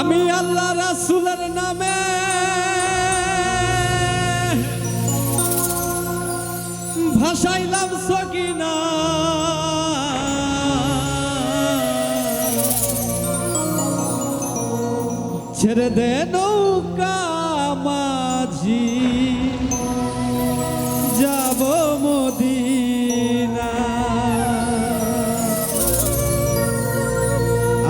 আমি আল্লাহ রাসুলের নামে ভাসাইলাম সকিনা। ছেড়ে দে নৌকা মাঝি। যাব মদিনা।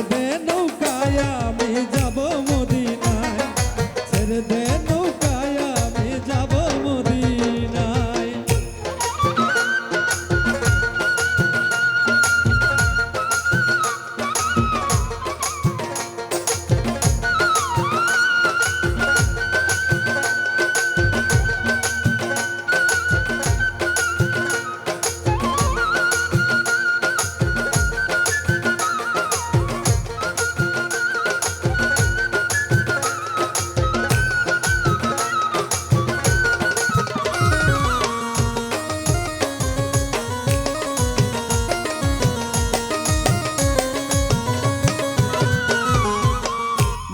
ছেড়ে দে নৌকায়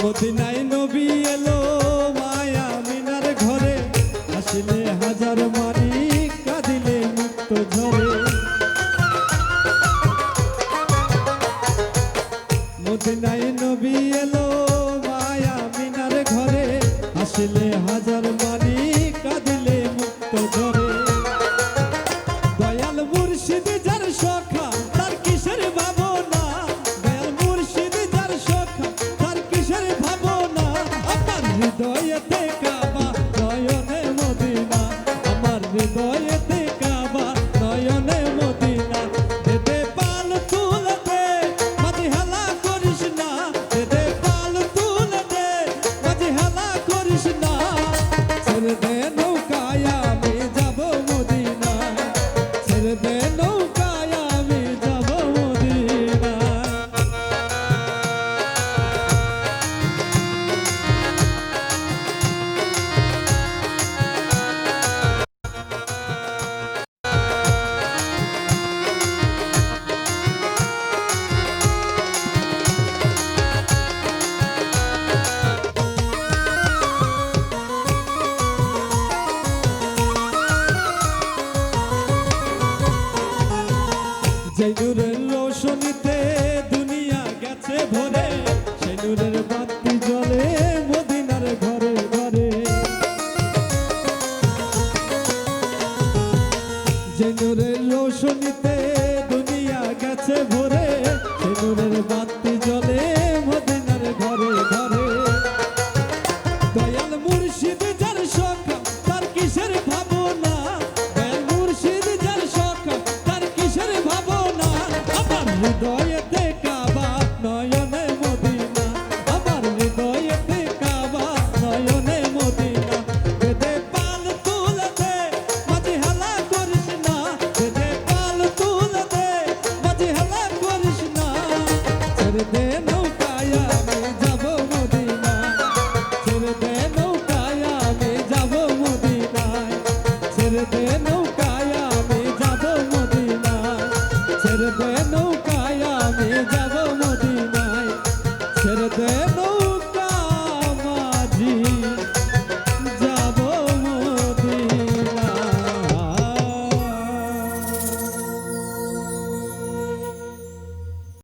মদিনায় নবী এলো মায়া মিনার ঘরে। আসলে হাজার মারি কাঁদিলে মুক্ত ঝরে। মদিনায় নবী এলো মায়া মিনার ঘরে। আসলে হাজার মারি কাঁদিলে মুক্ত ঝরে। যে নূরের রোশনীতে দুনিয়া গেছে ভরে। সেই বাতি জ্বলে মদিনার ঘরে ঘরে। যে নূরের রোশনীতে দুনিয়া গেছে ভরে সেই বাতি হৃদয়েতে কাবা, নয়নে মদিনা। আমার হৃদয়েতে কাবা, নয়নে মদিনা। দে দে পাল তুলে দে মাঝে হেলা করিস না। দে নৌকায় আমি